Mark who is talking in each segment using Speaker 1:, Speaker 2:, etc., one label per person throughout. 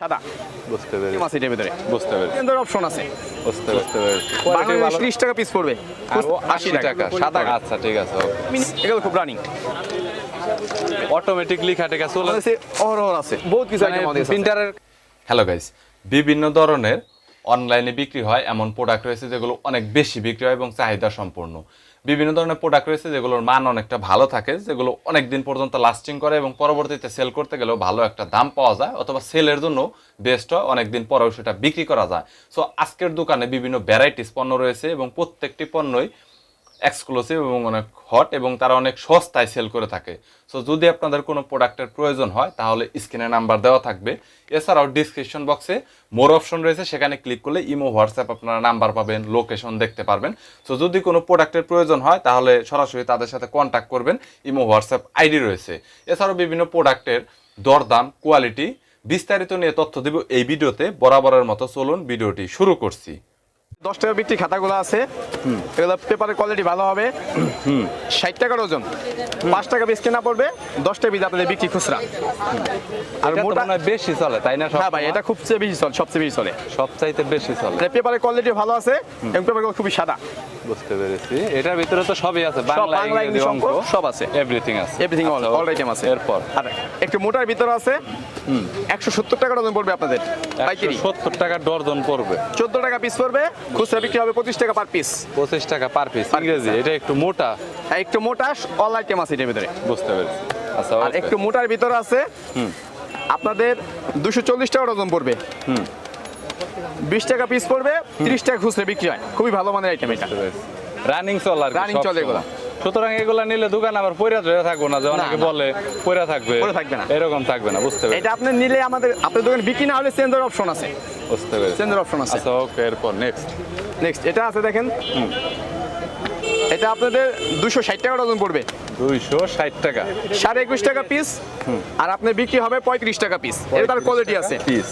Speaker 1: সাদা।
Speaker 2: বুঝতে পেরেছি।
Speaker 1: মাছ এটার ভিতরে।
Speaker 2: বুঝতে পেরেছি।
Speaker 1: অপশন আছে।
Speaker 2: বুঝতে বুঝতে পেরেছি।
Speaker 1: বাংলাদেশ ত্রিশ টাকা পিস পড়বে।
Speaker 2: আর ও আশি টাকা। সাদা আচ্ছা ঠিক আছে
Speaker 1: এগুলো খুব রানিং
Speaker 2: অটোমেটিক লিখা টেকা চলে
Speaker 1: বাংলাদেশে অহরহ আছে। বহুত কিছু
Speaker 2: মানে
Speaker 1: আইটেম আছে।
Speaker 2: প্রিন্টারের হ্যালো গাইস বিভিন্ন ধরনের অনলাইনে বিক্রি হয় এমন প্রোডাক্ট রয়েছে যেগুলো অনেক বেশি বিক্রি হয় এবং চাহিদা সম্পূর্ণ। বিভিন্ন ধরনের প্রোডাক্ট রয়েছে যেগুলোর মান অনেকটা ভালো থাকে, যেগুলো অনেক দিন পর্যন্ত লাস্টিং করে এবং পরবর্তীতে সেল করতে গেলেও ভালো একটা দাম পাওয়া যায় অথবা সেলের জন্য বেস্ট হয় অনেক দিন পরেও সেটা বিক্রি করা যায়। সো আজকের দোকানে বিভিন্ন ভ্যারাইটিস পণ্য রয়েছে এবং প্রত্যেকটি পণ্যই এক্সক্লুসিভ এবং অনেক হট এবং তারা অনেক সস্তায় সেল করে থাকে। সো যদি আপনাদের কোনো প্রোডাক্টের প্রয়োজন হয়, তাহলে স্ক্রিনে নাম্বার দেওয়া থাকবে। এছাড়াও ডিসক্রিপশন বক্সে মোর অপশন রয়েছে, সেখানে ক্লিক করলে ইমো হোয়াটসঅ্যাপ আপনারা নাম্বার পাবেন লোকেশন দেখতে পারবেন। সো যদি কোনো প্রোডাক্টের প্রয়োজন হয়, তাহলে সরাসরি তাদের সাথে কন্ট্যাক্ট করবেন ইমো হোয়াটসঅ্যাপ আইডি রয়েছে। এছাড়াও বিভিন্ন প্রোডাক্টের দরদাম কোয়ালিটি বিস্তারিত নিয়ে তথ্য দিব এই ভিডিওতে। বরাবরের মতো চলুন, ভিডিওটি শুরু করছি।
Speaker 1: দশ টাকা বিক্রি খাতাগুলো আছে। এগুলো পেপারের কোয়ালিটি ভালো হবে। ষাট টাকার ওজন। পাঁচ টাকা বেশ কেনা পড়বে দশ টাকা বিধ আপনাদের বিক্রি খুচরা। আর মোটা
Speaker 2: বেশি চলে তাই না
Speaker 1: হ্যাঁ ভাই এটা খুব বেশি চলে সবচেয়ে বেশি চলে।
Speaker 2: সবচাইতে বেশি চলে।
Speaker 1: পেপারের কোয়ালিটি ভালো আছে এবং পেপারগুলো খুবই সাদা।
Speaker 2: বুঝতে পেরেছি। এটার ভিতরে তো সবই আছে বাংলা
Speaker 1: বাংলা
Speaker 2: ইংরেজি অঙ্ক
Speaker 1: অঙ্ক সব আছে।
Speaker 2: এভরিথিং আছে।
Speaker 1: এভরিথিং অল আইটেম আছে।
Speaker 2: এরপর।
Speaker 1: আর একটু মোটার ভিতরে আছে একশো সত্তর ওজন পড়বে আপনাদের পাইকারি।
Speaker 2: সত্তর টাকা ডর্জন পড়বে।
Speaker 1: চোদ্দ টাকা পিস পড়বে খুচরা বিক্রি হবে পঁচিশ টাকা পার পিস
Speaker 2: পঁচিশ টাকা পার পিস ইংরেজি এটা একটু মোটা।
Speaker 1: একটু মোটা অল আইটেম আছে এটার ভিতরে।
Speaker 2: বুঝতে পেরেছি। আচ্ছা
Speaker 1: আর একটু মোটার ভিতরে আছে আপনাদের দুশো চল্লিশ টাকা ওজন পড়বে। বিশ টাকা পিস পড়বে তিরিশ টাকা খুচরা বিক্রি হয়। খুবই ভালো মানের আইটেম এটা।
Speaker 2: রানিং চল আর
Speaker 1: Running চলে এগুলা।
Speaker 2: সুতরাং এগুলা নিলে দোকান আবার পয়রা ধরে থাকব না যে অনেকে বলে পয়রা থাকবে।
Speaker 1: থাকবে না।
Speaker 2: এরকম থাকবে না বুঝতে পেরেছি।
Speaker 1: এটা আপনি নিলে আমাদের আপনার দোকানে বিক্রি না হলে চেঞ্জের অপশন আছে।
Speaker 2: বুঝতে পেরেছি।
Speaker 1: চেঞ্জের অপশন আছে।
Speaker 2: আচ্ছা ওকে এরপর নেক্সট
Speaker 1: নেক্সট এটা আছে দেখেন। এটা আপনাদের দুশো ষাট টাকা ওজন পড়বে।
Speaker 2: দুইশো ষাট টাকা।
Speaker 1: সাড়ে একুশ টাকা পিস আর আপনার বিক্রি হবে পঁয়ত্রিশ টাকা পিস এটা তার কোয়ালিটি আছে।
Speaker 2: পিস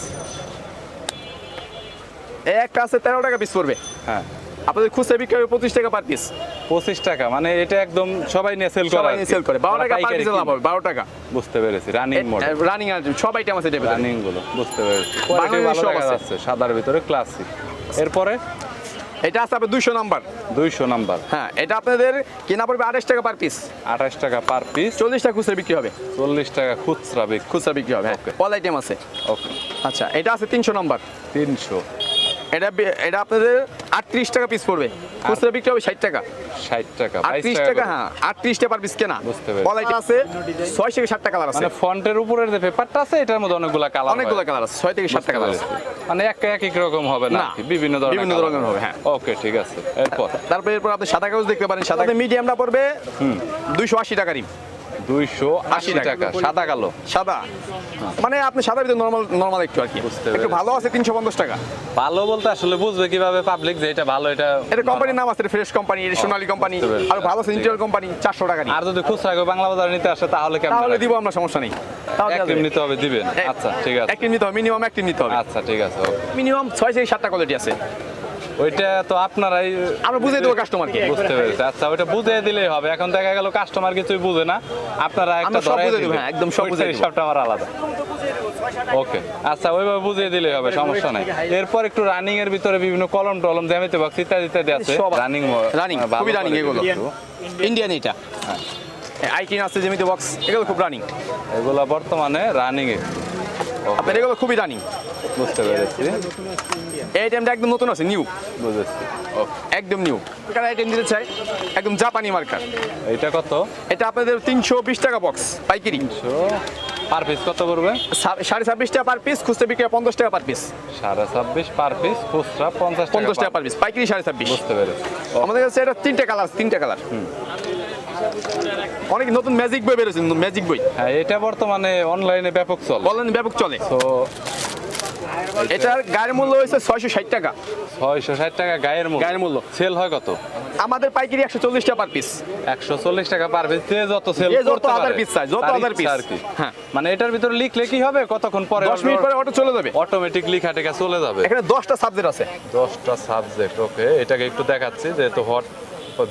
Speaker 1: একটা আছে তেরো টাকা পিস পড়বে।
Speaker 2: হ্যাঁ।
Speaker 1: আপনাদের খুচরা বিক্রি হবে পঁচিশ টাকা পার পিস
Speaker 2: পঁচিশ টাকা মানে এটা একদম সবাই নিয়ে সেল করে।
Speaker 1: সেল করে। বারো টাকা পার পিস লাভ হবে বারো টাকা।
Speaker 2: বুঝতে পেরেছি রানিং মডেল
Speaker 1: রানিং আর সব আইটেম আছে
Speaker 2: রানিংগুলো বুঝতে পেরেছি। কোয়ালিটি ভালো দেখা
Speaker 1: আছে।
Speaker 2: যাচ্ছে সাদার ভিতরে ক্লাসিক এরপরে?
Speaker 1: এটা আছে আপনার দুশো নাম্বার।
Speaker 2: দুইশো নাম্বার।
Speaker 1: হ্যাঁ এটা আপনাদের কেনা পড়বে আঠাশ টাকা পার পিস
Speaker 2: আঠাশ টাকা পার পিস
Speaker 1: চল্লিশ টাকা খুচরা বিক্রি হবে।
Speaker 2: চল্লিশ টাকা খুচরা বিক্রি।
Speaker 1: খুচরা বিক্রি হবে হ্যাঁ। অল আইটেম আছে।
Speaker 2: ওকে
Speaker 1: আচ্ছা এটা আছে তিনশো নাম্বার।
Speaker 2: তিনশো।
Speaker 1: এটা এটা আপনাদের আটত্রিশ টাকা পিস পড়বে। খুচরা বিক্রি হবে ষাট টাকা।
Speaker 2: ষাট টাকা
Speaker 1: আটত্রিশ
Speaker 2: টাকা
Speaker 1: টাকা হ্যাঁ আটত্রিশ পার পিস কেনা।
Speaker 2: বুঝতে পেরেছি।
Speaker 1: আছে ছয় থেকে সাত কালার আছে।
Speaker 2: মানে ফন্টের উপরের যে পেপারটা আছে এটার মধ্যে অনেকগুলা কালার
Speaker 1: অনেকগুলো কালার আছে ছয় থেকে কালার আছে।
Speaker 2: মানে এক এক এক রকম হবে না? বিভিন্ন ধরনের
Speaker 1: বিভিন্ন
Speaker 2: colour
Speaker 1: ধরনের হবে, হ্যাঁ।
Speaker 2: ওকে ঠিক আছে। এরপর?
Speaker 1: তারপরে এরপর আপনি সাদা কাগজ দেখতে পারেন সাদা মিডিয়ামটা পড়বে দুইশো আশি টাকা রিম
Speaker 2: দুইশো আশি
Speaker 1: টাকা।
Speaker 2: সাদা কালো।
Speaker 1: সাদা? মানে আপনি সাদা ভিতরে নর্মাল নর্মাল একটু আর কি। একটু ভালো আছে তিনশো পঞ্চাশ টাকা।
Speaker 2: ভালো বলতে আসলে বুঝবে কীভাবে পাবলিক যে এটা ভালো এটা
Speaker 1: এটা কোম্পানির নাম আছে ফ্রেশ কোম্পানি সোনালী কোম্পানি আর ভালো আছে ইন্টেরিয়র কোম্পানি চারশো টাকা
Speaker 2: আর যদি খুচরা বাংলা বাজার নিতে আসে তাহলে কেমন
Speaker 1: তাহলে দিব আমরা সমস্যা নেই। যাবে।
Speaker 2: নিতে হবে দিবেন। আচ্ছা ঠিক আছে।
Speaker 1: টিম নিতে হবে মিনিমাম এক নিতে হবে।
Speaker 2: আচ্ছা ঠিক আছে
Speaker 1: মিনিমাম ছয় থেকে সাতটা কোয়ালিটি আছে।
Speaker 2: ওইটা তো আপনারাই
Speaker 1: আমরা বুঝে দেবো কাস্টমারকে
Speaker 2: বুঝতে পেরেছি। আচ্ছা ওইটা বুঝিয়ে দিলেই হবে। এখন দেখা গেল কাস্টমার কিছুই বুঝে না। আপনারা একটা
Speaker 1: বুঝিয়ে হ্যাঁ, একদম সব বুঝিয়ে দেবো।
Speaker 2: হিসাবটা আমার আলাদা। ওকে আচ্ছা ওইভাবে বুঝিয়ে দিলেই হবে সমস্যা নাই। এরপর একটু রানিং এর ভিতরে বিভিন্ন কলম টলম জ্যামিতি বক্স ইত্যাদি ইত্যাদি আছে। রানিং
Speaker 1: রানিং খুবই রানিং এগুলো। ইন্ডিয়ান এটা। আইটিন আছে যেমিতে বক্স এগুলো খুব রানিং
Speaker 2: এগুলো বর্তমানে রানিং এ
Speaker 1: আপনার এগুলো খুবই রানিং
Speaker 2: বুঝতে পেরেছি।
Speaker 1: এই আইটেমটা একদম নতুন আছে নিউ
Speaker 2: বুঝেছি।
Speaker 1: একদম নিউ কার আইটেম দিতে চাই একদম জাপানি মার্কার।
Speaker 2: এইটা কত?
Speaker 1: এটা আপনাদের তিনশো বিশ টাকা বক্স পাইকারি।
Speaker 2: পার পিস কত করবে
Speaker 1: সাড়ে ছাব্বিশ টাকা পার পিস খুচরা বিক্রি পঞ্চাশ টাকা পার পিস
Speaker 2: সাড়ে ছাব্বিশ পার পিস খুচরা পঞ্চাশ
Speaker 1: পঞ্চাশ টাকা পার পিস পাইকারি সাড়ে ছাব্বিশ।
Speaker 2: বুঝতে পেরেছি।
Speaker 1: আমাদের কাছে এটা তিনটে কালার তিনটে কালার অনেক নতুন ম্যাজিক বই বেরোছে ম্যাজিক বই।
Speaker 2: হ্যাঁ এটা বর্তমানে অনলাইনে ব্যাপক চল।
Speaker 1: বলেন ব্যাপক চলে।
Speaker 2: তো
Speaker 1: এটার গায়ের মূল্য হয়েছে ছয়শো ষাট টাকা।
Speaker 2: ছয়শো ষাট টাকা গায়ের মূল্য?
Speaker 1: গায়ের মূল্য।
Speaker 2: সেল হয় কত?
Speaker 1: আমাদের পাইকারি একশো চল্লিশ টাকা পার পিস
Speaker 2: একশো চল্লিশ টাকা পার পিস যে যত সেল
Speaker 1: যত হাজার
Speaker 2: পারে
Speaker 1: piece যত হাজার
Speaker 2: ইচ্ছা আর কি।
Speaker 1: হ্যাঁ।
Speaker 2: মানে এটার ভিতরে লিখলে কি হবে? কতক্ষণ পরে
Speaker 1: দশ মিনিট পরে অটো চলে যাবে।
Speaker 2: অটোমেটিক লিখা টেকা চলে যাবে।
Speaker 1: এখানে দশটা সাবজেক্ট আছে।
Speaker 2: দশটা সাবজেক্ট ওকে এটাকে একটু দেখাচ্ছি যেহেতু হট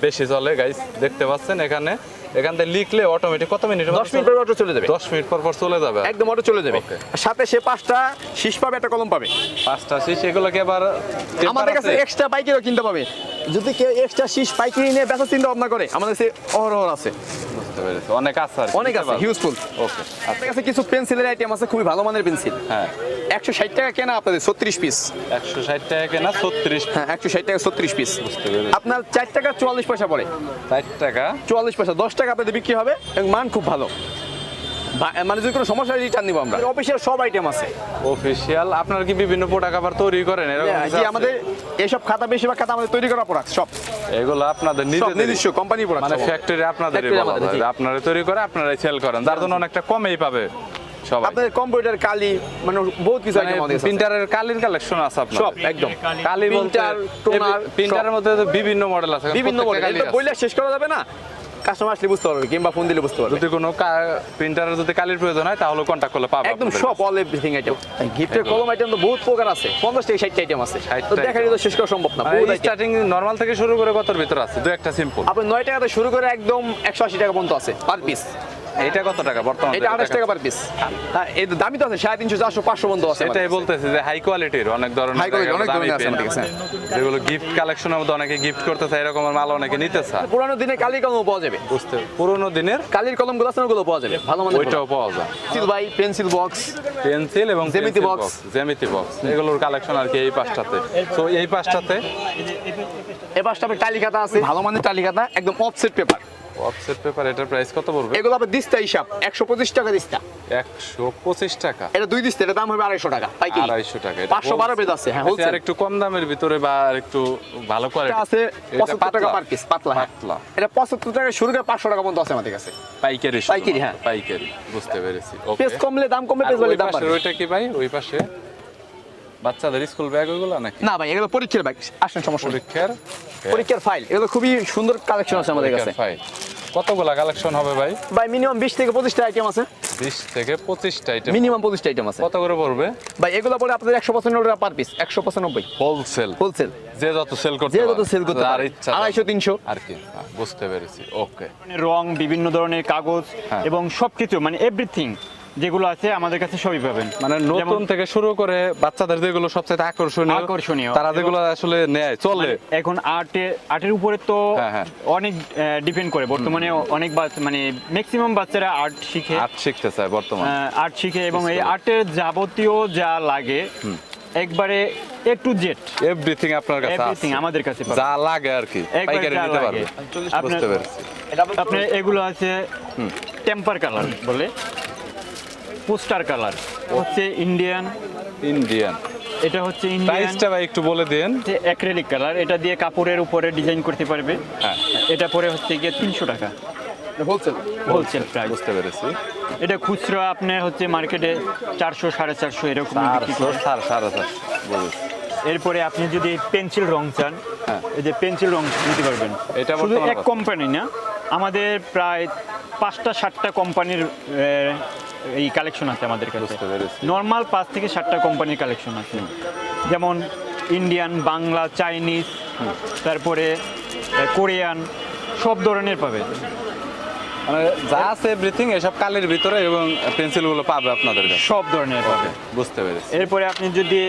Speaker 2: বেশি চলে গাইস দেখতে পাচ্ছেন এখানে এখান থেকে লিখলে অটোমেটিক কত মিনিট
Speaker 1: দশ মিনিট পরে অটো চলে যাবে।
Speaker 2: দশ মিনিট পর পর চলে যাবে।
Speaker 1: একদম অটো চলে যাবে। সাথে সে পাঁচটা শীষ পাবে একটা কলম পাবে।
Speaker 2: পাঁচটা শেষ এগুলোকে
Speaker 1: আমাদের কাছে এক্সট্রা পাইকারিও কিনতে পাবে। যদি কেউ এক্সট্রা শীষ পাইকারি নিয়ে চিন্তা ভাবনা করে আমাদের কাছে অহরহ আছে।
Speaker 2: অনেক আছে
Speaker 1: অনেক আছে হিউজফুল
Speaker 2: ওকে
Speaker 1: আমাদের কাছে কিছু পেন্সিলের আইটেম আছে খুবই ভালো মানের পেন্সিল
Speaker 2: হ্যাঁ।
Speaker 1: একশো ষাট টাকা কেনা আপনাদের ছত্রিশ পিস
Speaker 2: একশো ষাট টাকা কেনা ছত্রিশ
Speaker 1: হ্যাঁ একশো ষাট টাকা ছত্রিশ পিস আপনার চার টাকা চুয়াল্লিশ পয়সা পড়ে।
Speaker 2: ষাট টাকা?
Speaker 1: চুয়াল্লিশ পয়সা দশ টাকা আপনাদের বিক্রি হবে এবং মান খুব ভালো। মানে যদি কোনো সমস্যা রিটার্ন নিবো আমরা। অফিসিয়াল সব আইটেম আছে।
Speaker 2: অফিসিয়াল আপনারা কি বিভিন্ন প্রোডাক্ট আবার তৈরি করেন? এরকম আছে?
Speaker 1: আমাদের এইসব খাতা বেশিরভাগ খাতা আমাদের তৈরি করা প্রোডাক্ট সব।
Speaker 2: এগুলো আপনাদের
Speaker 1: নিজস্ব কোম্পানি প্রোডাক্ট
Speaker 2: মানে ফ্যাক্টরি। আপনারা তৈরি করে আপনারাই সেল করেন। যার জন্য অনেকটা কমেই পাবে
Speaker 1: আপনাদের কম্পিউটার কালি মানে বহুত কিছু
Speaker 2: মানে
Speaker 1: আইটেম আছে।
Speaker 2: প্রিন্টারের কালির কালেকশন আছে আপনার
Speaker 1: সব একদম।
Speaker 2: কালি বলতে
Speaker 1: Printer,
Speaker 2: প্রিন্টারের মধ্যে বিভিন্ন মডেল আছে।
Speaker 1: বিভিন্ন মডেল এটা
Speaker 2: আছে।
Speaker 1: বইলে শেষ করা যাবে না? কাস্টমার আসলে বুঝতে পারবে কিংবা ফোন দিলে বুঝতে পারবে।
Speaker 2: যদি কোনো প্রিন্টারের যদি কালির প্রয়োজন হয় তাহলে কন্ট্যাক্ট করলে পাবে
Speaker 1: একদম সব অল এভরিথিং আইটেম গিফটের কলম আইটেম তো বহুত প্রকার আছে পঞ্চাশ থেকে ষাটটা আইটেম আছে।
Speaker 2: 60
Speaker 1: তো দেখা তো শেষ করা সম্ভব না।
Speaker 2: স্টার্টিং নরমাল থেকে শুরু করে কতর ভিতর আছে? দু একটা সিম্পল
Speaker 1: আপনি নয় টাকাতে শুরু করে একদম একশো আশি টাকা পর্যন্ত আছে পার পিস
Speaker 2: এটা কত টাকা বর্তমানে?
Speaker 1: এটা আঠাশ টাকা পার পিস হ্যাঁ এই তো দামি তো আছে সাড়ে তিনশো চারশো পাঁচশো পর্যন্ত আছে
Speaker 2: সেটাই বলতেছে যে হাই কোয়ালিটির অনেক ধরনের
Speaker 1: High quality, অনেক ধরনের আছে আমাদের কাছে।
Speaker 2: যেগুলো গিফট কালেকশনের মধ্যে অনেকে গিফট করতে চায় এরকম মাল অনেকে নিতে চায়
Speaker 1: পুরানো দিনে কালির কলম পাওয়া যাবে?
Speaker 2: বুঝতে পুরোনো দিনের?
Speaker 1: কালির কলমগুলো আছে ওগুলো পাওয়া যাবে? ভালো মানের
Speaker 2: ওইটাও পাওয়া যায়।
Speaker 1: Pencil by pencil box
Speaker 2: pencil এবং
Speaker 1: Geometry box।
Speaker 2: জ্যামিতি বক্স এগুলোর কালেকশন আর কি এই পাঁচটাতে তো এই পাঁচটাতে
Speaker 1: এ পাশটা আপনার তালিকাটা আছে। ভালো মানের তালিকাটা একদম অফসেট পেপার
Speaker 2: অফসেট পেপার এটার প্রাইস কত পড়বে?
Speaker 1: এগুলো আপনার দিস্তা হিসাব একশো পঁচিশ টাকা দিস্তা।
Speaker 2: একশো পঁচিশ টাকা?
Speaker 1: এটা দুই দিস্তা এটা দাম হবে আড়াইশো টাকা পাইকারি।
Speaker 2: আড়াইশো টাকা
Speaker 1: পাঁচশো বারো পেজ আছে হ্যাঁ
Speaker 2: আর একটু কম দামের ভিতরে বা একটু ভালো কোয়ালিটি
Speaker 1: আছে পঁচাত্তর টাকা পার পিস পাতলা হ্যাঁ।
Speaker 2: পাতলা।
Speaker 1: এটা পঁচাত্তর টাকা শুরু করে পাঁচশো টাকা পর্যন্ত আছে আমাদের কাছে।
Speaker 2: পাইকারি
Speaker 1: পাইকারি, হ্যাঁ।
Speaker 2: পাইকারি বুঝতে পেরেছি। ওকে
Speaker 1: পেজ কমলে দাম কমবে বাড়লে দাম বাড়বে।
Speaker 2: ওইটা কি ভাই? ওই পাশে? বাচ্চাদের স্কুল ব্যাগ ওইগুলো নাকি?
Speaker 1: না ভাই এগুলো পরীক্ষার ব্যাগ আসেন সমস্যা
Speaker 2: পরীক্ষার?
Speaker 1: পরীক্ষার ফাইল এগুলো খুবই সুন্দর কালেকশন আছে আমাদের কাছে।
Speaker 2: ফাইল কতগুলা কালেকশন হবে ভাই?
Speaker 1: ভাই মিনিমাম বিশ থেকে পঁচিশটা আইটেম আছে।
Speaker 2: বিশ থেকে পঁচিশটা আইটেম
Speaker 1: মিনিমাম পঁচিশটা আইটেম আছে।
Speaker 2: কত করে পড়বে?
Speaker 1: ভাই এগুলো পরে আপনাদের একশো পঁচানব্বই টাকা পার পিস একশো পঁচানব্বই।
Speaker 2: হোলসেল
Speaker 1: হোলসেল
Speaker 2: যে যত সেল করতে
Speaker 1: যে যত সেল করতে
Speaker 2: আর
Speaker 1: পারে
Speaker 2: ইচ্ছা
Speaker 1: আড়াইশো তিনশো।
Speaker 2: আর কি হ্যাঁ, বুঝতে পেরেছি। ওকে
Speaker 3: ধরনের রং বিভিন্ন ধরনের কাগজ
Speaker 2: হ্যাঁ।
Speaker 3: এবং সবকিছু মানে এভরিথিং যেগুলো আছে আমাদের কাছে সবই পাবেন।
Speaker 2: মানে নতুন থেকে শুরু করে বাচ্চাদের যেগুলো সবচেয়ে আকর্ষণীয়
Speaker 3: আকর্ষণীয়।
Speaker 2: তারা যেগুলো আসলে নেয় চলে।
Speaker 3: মানে এখন আর্টে আর্টের উপরে তো
Speaker 2: হ্যাঁ, হ্যাঁ।
Speaker 3: অনেক ডিপেন্ড করে। বর্তমানে অনেক মানে ম্যাক্সিমাম বাচ্চারা আর্ট শিখে।
Speaker 2: আর্ট শিখতে চায় বর্তমানে।
Speaker 3: আর্ট শিখে এবং এই। আর্টের যাবতীয় যা লাগে একবারে এ টু জেড
Speaker 2: এভরিথিং আপনার কাছে
Speaker 3: এভরিথিং আমাদের কাছে।
Speaker 2: যা লাগে আর কি পাইকারি নিতে পারবে বুঝতে পেরেছি।
Speaker 3: আপনার এগুলো আছে টেম্পার কালার বলে। Poster colour. হচ্ছে ইন্ডিয়ান
Speaker 2: ইন্ডিয়ান
Speaker 3: এটা হচ্ছে ইন্ডিয়ান
Speaker 2: প্রাইসটা ভাই একটু বলে দেন।
Speaker 3: অ্যাক্রেলিক কালার এটা দিয়ে কাপড়ের উপরে ডিজাইন করতে পারবে।
Speaker 2: হ্যাঁ।
Speaker 3: এটা পরে হচ্ছে গিয়ে তিনশো টাকা।
Speaker 1: হোলসেল
Speaker 3: হোলসেল প্রাইস
Speaker 2: বুঝতে পেরেছি।
Speaker 3: এটা খুচরা আপনার হচ্ছে মার্কেটে চারশো সাড়ে চারশো এরকম
Speaker 2: সাড়ে চারশো
Speaker 3: এরপরে আপনি যদি পেন্সিল রং চান
Speaker 2: হ্যাঁ।
Speaker 3: এই যে পেন্সিল রং নিতে পারবেন।
Speaker 2: এটা
Speaker 3: শুধু এক কোম্পানি না আমাদের প্রায় পাঁচটা সাতটা কোম্পানির এই কালেকশন আছে আমাদের কাছে। নর্মাল পাঁচ থেকে সাতটা কোম্পানির কালেকশন আছে। যেমন ইন্ডিয়ান বাংলা চাইনিজ তারপরে কোরিয়ান সব ধরনের পাবে।
Speaker 2: মানে যা আছে এভরিথিং এসব কালির ভিতরে এবং পেন্সিলগুলো পাবে আপনাদের কাছে।
Speaker 3: সব ধরনের পাবে।
Speaker 2: বুঝতে পেরেছি।
Speaker 3: এরপরে আপনি যদি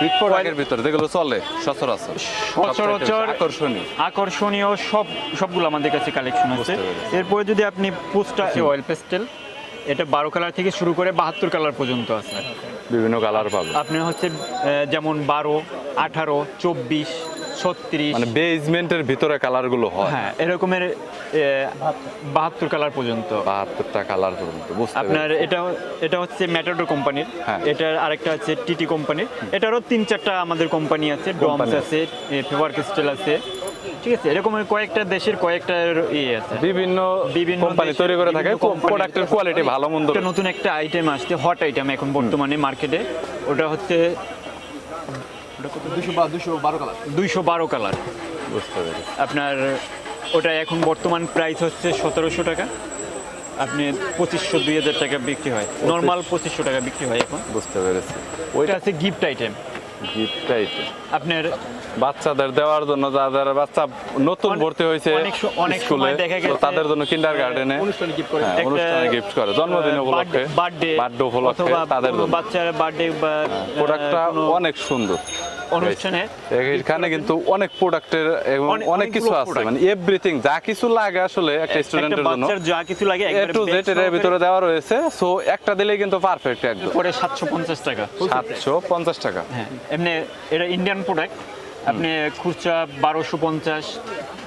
Speaker 2: বিগ প্রোডাক্টের ভিতরে যেগুলো চলে সচরাচর।
Speaker 3: সচরাচর
Speaker 2: আকর্ষণীয়।
Speaker 3: আকর্ষণীয় সব সবগুলো আমাদের কাছে কালেকশন আছে। এরপরে যদি আপনি পোস্টার অয়েল পেস্টেল এটা বারো কালার থেকে শুরু করে বাহাত্তর কালার পর্যন্ত আছে।
Speaker 2: বিভিন্ন কালার পাবে।
Speaker 3: আপনি হচ্ছে যেমন বারো আঠারো চব্বিশ ছত্রিশ।
Speaker 2: মানে বেজমেন্টের ভিতরে কালারগুলো হয়।
Speaker 3: হ্যাঁ এরকমের বাহাত্তর কালার পর্যন্ত।
Speaker 2: বাহাত্তরটা কালার পর্যন্ত
Speaker 3: আপনার এটা এটা হচ্ছে ম্যাটাডোর কোম্পানির। এটার আরেকটা হচ্ছে টিটি কোম্পানির এটারও তিন চারটা আমাদের কোম্পানি আছে। ডমস আছে ফেভার ক্রিস্টাল আছে। ঠিক আছে এরকমের কয়েকটা দেশের কয়েকটা ইয়ে আছে।
Speaker 2: বিভিন্ন
Speaker 3: বিভিন্ন
Speaker 2: কোম্পানি তৈরি করে থাকে প্রোডাক্টের কোয়ালিটি ভালো মন্দ
Speaker 3: নতুন একটা আইটেম আসছে হট আইটেম এখন বর্তমানে মার্কেটে ওটা হচ্ছে দুইশো বারো কালার
Speaker 2: বুঝতে পেরেছি।
Speaker 3: আপনার ওটা এখন বর্তমান প্রাইস হচ্ছে সতেরোশো টাকা। আপনি পঁচিশশো দুই হাজার টাকা বিক্রি হয়। নর্মাল পঁচিশশো টাকা বিক্রি হয় এখন।
Speaker 2: বুঝতে পেরেছি।
Speaker 3: ওইটা আছে গিফট আইটেম আপনার
Speaker 2: বাচ্চাদের দেওয়ার জন্য যাদের বাচ্চা নতুন ভর্তি হয়েছে স্কুলে তাদের জন্য কিন্ডার গার্ডেনে
Speaker 1: অনুষ্ঠানে
Speaker 2: গিফট করে। জন্মদিন উপলক্ষে
Speaker 3: বার্থডে
Speaker 2: উপলক্ষে তাদের
Speaker 3: বাচ্চার বার্থডে বা
Speaker 2: প্রোডাক্টটা অনেক সুন্দর।
Speaker 3: অনুষ্ঠানে
Speaker 2: এখানে কিন্তু অনেক প্রোডাক্টের এবং
Speaker 3: অনেক-
Speaker 2: কিছু আছে মানে এভরিথিং যা কিছু লাগে আসলে একটা স্টুডেন্টের জন্য।
Speaker 3: যা কিছু লাগে
Speaker 2: এ টু জেড এর ভিতরে দেওয়া রয়েছে সো একটা দিলেই কিন্তু পারফেক্ট একদম।
Speaker 3: পরে সাতশো পঞ্চাশ টাকা।
Speaker 2: সাতশো পঞ্চাশ টাকা।
Speaker 3: হ্যাঁ এমনি এটা ইন্ডিয়ান প্রোডাক্ট আপনি খুচরা বারোশো পঞ্চাশ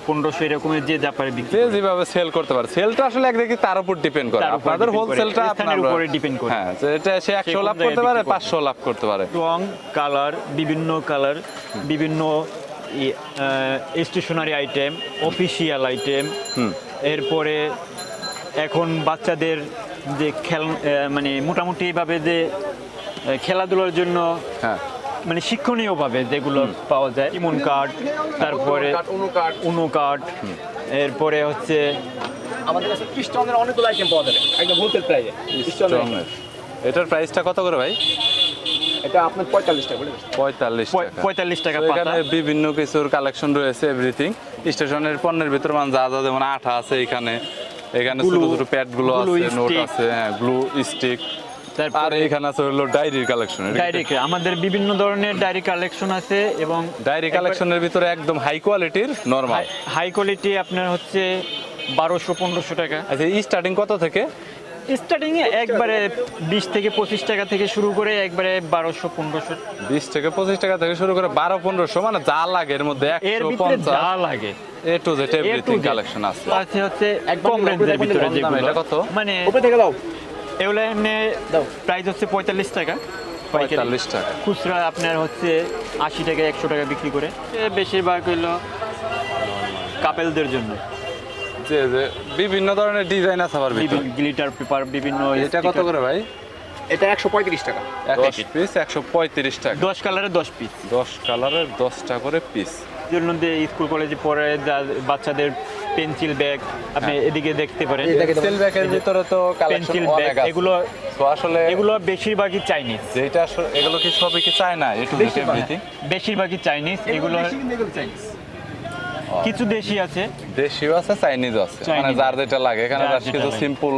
Speaker 3: পনেরোশো এরকমের যে যা পারে বিক্রি
Speaker 2: যে যেভাবে সেল করতে পারে। সেলটা আসলে একদিকে তার উপর ডিপেন্ড করে। আপনাদের
Speaker 3: করে।
Speaker 2: হোলসেলটা
Speaker 3: স্থানের উপরে depend করে।
Speaker 2: হ্যাঁ এটা সে একশো লাভ করতে পারে পাঁচশো লাভ করতে পারে।
Speaker 3: রং কালার বিভিন্ন কালার বিভিন্ন স্টেশনারি আইটেম অফিসিয়াল আইটেম এরপরে এখন বাচ্চাদের যে খেল মানে মোটামুটিভাবে যে খেলাধুলার জন্য
Speaker 2: হ্যাঁ।
Speaker 3: মানে শিক্ষণীয় শিক্ষণীয়ভাবে যেগুলো পাওয়া যায় ইমন কার্ড তারপরে উনো কার্ড। এরপরে হচ্ছে
Speaker 1: আমাদের কাছে ক্রিস্টনের অনেকগুলো আইটেম পাওয়া যাবে একদম হোলসেল প্রাইসে
Speaker 2: এটার প্রাইসটা কত করে ভাই?
Speaker 1: এটা আপনার পঁয়তাল্লিশ টাকা
Speaker 2: পঁয়তাল্লিশ টাকা।
Speaker 3: পঁয়তাল্লিশ টাকা
Speaker 2: এখানে বিভিন্ন কিছুর কালেকশন রয়েছে এভরিথিং স্টেশনের পণ্যের ভিতরে মানে যা যা যেমন আঠা আছে এখানে। এখানে ছোট ছোট
Speaker 3: প্যাডগুলো
Speaker 2: আছে নোট আছে হ্যাঁ গ্লু স্টিক আর
Speaker 3: তারপরে
Speaker 2: এখানে আছে হলো ডায়েরির কালেকশন
Speaker 3: ডায়েরি আমাদের বিভিন্ন ধরনের ডায়েরি কালেকশন আছে এবং
Speaker 2: ডায়েরি কালেকশনের ভিতরে একদম হাই কোয়ালিটির নরমাল
Speaker 3: হাই কোয়ালিটি আপনার হচ্ছে বারোশো পনেরোশো টাকা।
Speaker 2: আচ্ছা স্টার্টিং কত থেকে?
Speaker 3: স্টার্টিং এ একবারে বিশ থেকে পঁচিশ টাকা থেকে শুরু করে একবারে বারোশো পনেরোশো।
Speaker 2: বিশ থেকে পঁচিশ টাকা থেকে শুরু করে বারো পনেরোশো মানে যা লাগে এর মধ্যে
Speaker 3: এর
Speaker 2: একশো
Speaker 3: ভিতরে
Speaker 2: পঞ্চাশ।
Speaker 3: যা লাগে।
Speaker 2: A to Z everything collection আছে।
Speaker 3: আছে হচ্ছে কম রেঞ্জের ভিতরে যেগুলো।
Speaker 2: কত?
Speaker 3: মানে
Speaker 1: উপরে থেকে দাও।
Speaker 3: এগুলো এমনি প্রাইস হচ্ছে পঁয়তাল্লিশ টাকা।
Speaker 2: পঁয়তাল্লিশ টাকা।
Speaker 3: খুচরা আপনার হচ্ছে আশি টাকা একশো টাকা বিক্রি করে। এ বেশিরভাগ হইল কাপেলদের জন্য।
Speaker 2: যে যে বিভিন্ন ধরনের ডিজাইন আছে আবার
Speaker 3: গ্লিটার পেপার বিভিন্ন
Speaker 2: এটা কত করে ভাই?
Speaker 1: এটা একশো পঁয়ত্রিশ টাকা।
Speaker 2: দশ পিস একশো পঁয়ত্রিশ টাকা।
Speaker 3: দশ কালারে দশ পিস
Speaker 2: দশ কালারের দশটা করে পিস
Speaker 3: জন্য দিয়ে স্কুল কলেজে পড়ে যা- বাচ্চাদের পেন্সিল ব্যাগ আপনি
Speaker 2: হ্যাঁ।
Speaker 3: এদিকে দেখতে পারেন।
Speaker 2: পেন্সিল ব্যাগের ভিতরে তো
Speaker 3: পেন্সিল ব্যাগ এগুলো
Speaker 2: তো আসলে
Speaker 3: এগুলো বেশিরভাগই চাইনিজ
Speaker 2: যেটা আসলে এগুলো কি সবই কি চায় না একটু এভরিথিং
Speaker 3: বেশিরভাগই চাইনিজ এগুলো কিছু দেশি আছে।
Speaker 2: দেশিও আছে চাইনিজ আছে। মানে যার যেটা লাগে। এখানে কিছু সিম্পল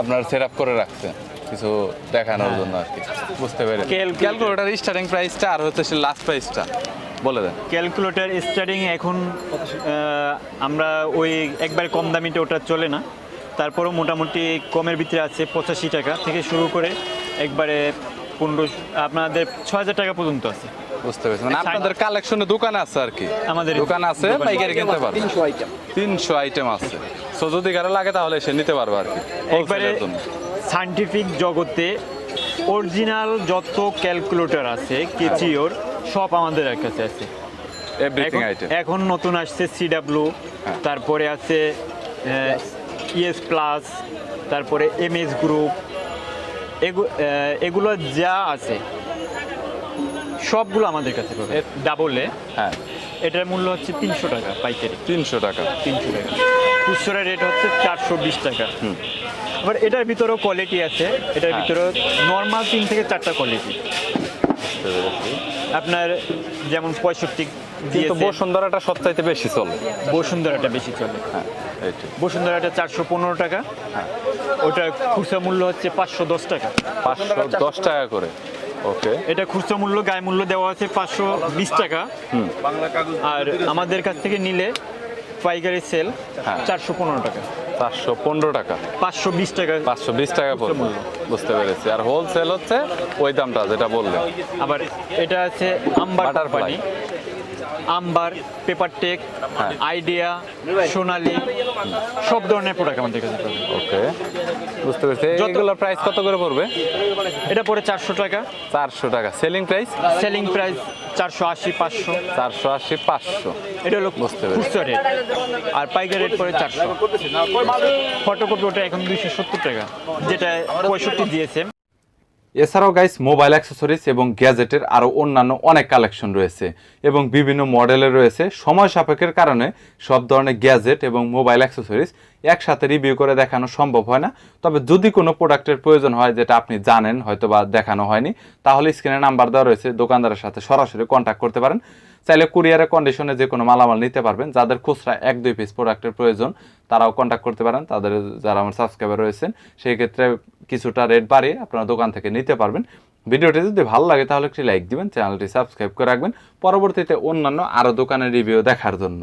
Speaker 2: আপনার সেটআপ করে রাখছে। কিছু দেখানোর জন্য আর কি। বুঝতে পেরেছি। ক্যালকুলেটার স্টার্টিং প্রাইসটা আর হচ্ছে লাস্ট প্রাইসটা বলে দেন।
Speaker 3: ক্যালকুলেটর স্টার্টিং এখন আমরা ওই একবার কম দামিতে ওটা চলে না। তারপরও মোটামুটি কমের ভিতরে আছে পঁচাশি টাকা থেকে শুরু করে একবারে পনেরো আপনাদের ছ হাজার টাকা পর্যন্ত আছে।
Speaker 2: বুঝতে পেরেছি। মানে আপনাদের কালেকশনে দোকান আছে আর কি?
Speaker 3: আমাদের
Speaker 2: দোকান আছে পাইকারি কিনতে পারবে?
Speaker 1: তিনশো আইটেম।
Speaker 2: তিনশো আইটেম আছে। সো যদি কারও লাগে তাহলে সে নিতে পারবে আর কি
Speaker 3: একবারে সায়েন্টিফিক জগতে অরিজিনাল যত ক্যালকুলেটর আছে কেচিওর সব আমাদের কাছে আছে।
Speaker 2: এভরিথিং
Speaker 3: এখন-
Speaker 2: আইটেম
Speaker 3: এখন নতুন আসছে সিডাব্লিউ
Speaker 2: হ্যাঁ।
Speaker 3: তারপরে আছে ইএস প্লাস তারপরে এমএস গ্রুপ এগুলো যা আছে সবগুলো আমাদের কাছে পাবে। ডাবলে
Speaker 2: হ্যাঁ।
Speaker 3: এটার মূল্য হচ্ছে তিনশো টাকা পাইকারি।
Speaker 2: তিনশো টাকা।
Speaker 3: তিনশো টাকা। খুচরা রেট হচ্ছে চারশো বিশ টাকা। আবার এটার ভিতরেও কোয়ালিটি আছে। এটার
Speaker 2: হ্যাঁ।
Speaker 3: ভিতরেও নর্মাল তিন থেকে চারটা কোয়ালিটি। আপনার যেমন পঁয়ষট্টি
Speaker 2: কিন্তু বসুন্ধরাটা সবচাইতে বেশি চলে।
Speaker 3: বসুন্ধরাটা বেশি চলে।
Speaker 2: হ্যাঁ
Speaker 3: বসুন্ধরাটা চারশো পনেরো টাকা। ওটা খুচরা মূল্য হচ্ছে পাঁচশো দশ টাকা।
Speaker 2: পাঁচশো দশ টাকা করে। ওকে।
Speaker 3: এটা খুচরা মূল্য গায়ে মূল্য দেওয়া আছে পাঁচশো বিশ টাকা। আর আমাদের কাছ থেকে নিলে পাইকারি সেল
Speaker 2: হ্যাঁ।
Speaker 3: চারশো পনেরো টাকা।
Speaker 2: চারশো পনেরো টাকা।
Speaker 3: পাঁচশো বিশ টাকা।
Speaker 2: পাঁচশো বিশ টাকা পড়বে। বুঝতে পেরেছি। আর হোলসেল হচ্ছে ওই দামটা যেটা বললেন।
Speaker 3: আবার এটা আছে আম্বার। আম্বার পেপার টেক
Speaker 2: হ্যাঁ।
Speaker 3: আইডিয়া সোনালি সব ধরনের প্রোডাক্ট আমাদের কাছে পাবেন।
Speaker 2: ওকে বুঝতে পেরেছি। এগুলোর প্রাইস কত করে পড়বে?
Speaker 3: এটা পড়ে চারশো টাকা।
Speaker 2: চারশো টাকা। সেলিং প্রাইস
Speaker 3: সেলিং প্রাইস চারশো আশি পাঁচশো।
Speaker 2: চারশো আশি পাঁচশো।
Speaker 3: এটা হলো
Speaker 2: বুঝতে পেরেছি।
Speaker 3: রেট আর পাইকারি রেট পড়ে চারশো। ফটোকপি ওটা এখন দুইশো সত্তর টাকা যেটা পঁয়ষট্টি দিয়েছে
Speaker 2: এছাড়াও গাইস মোবাইল অ্যাক্সেসরিজ এবং গ্যাজেটের আরও অন্যান্য অনেক কালেকশন রয়েছে এবং বিভিন্ন মডেলের রয়েছে। সময় সাপেক্ষের কারণে সব ধরনের গ্যাজেট এবং মোবাইল অ্যাক্সেসরিজ একসাথে রিভিউ করে দেখানো সম্ভব হয় না। তবে যদি কোনো প্রোডাক্টের প্রয়োজন হয়, যেটা আপনি জানেন হয়তো বা দেখানো হয়নি, তাহলে স্ক্রিনে নাম্বার দেওয়া রয়েছে। দোকানদারের সাথে সরাসরি কন্ট্যাক্ট করতে পারেন। চাইলে কুরিয়ারের কন্ডিশনে যে কোনো মালামাল নিতে পারবেন। যাদের খুচরা এক দুই পিস প্রোডাক্টের প্রয়োজন, তারাও কন্ট্যাক্ট করতে পারেন। তাদের যারা আমার সাবস্ক্রাইবার রয়েছেন, সেই ক্ষেত্রে কিছুটা রেট বাড়িয়ে আপনারা দোকান থেকে নিতে পারবেন। ভিডিওটি যদি ভালো লাগে, তাহলে একটি লাইক দিবেন চ্যানেলটি সাবস্ক্রাইব করে রাখবেন। পরবর্তীতে অন্যান্য আরও দোকানের রিভিউ দেখার জন্য।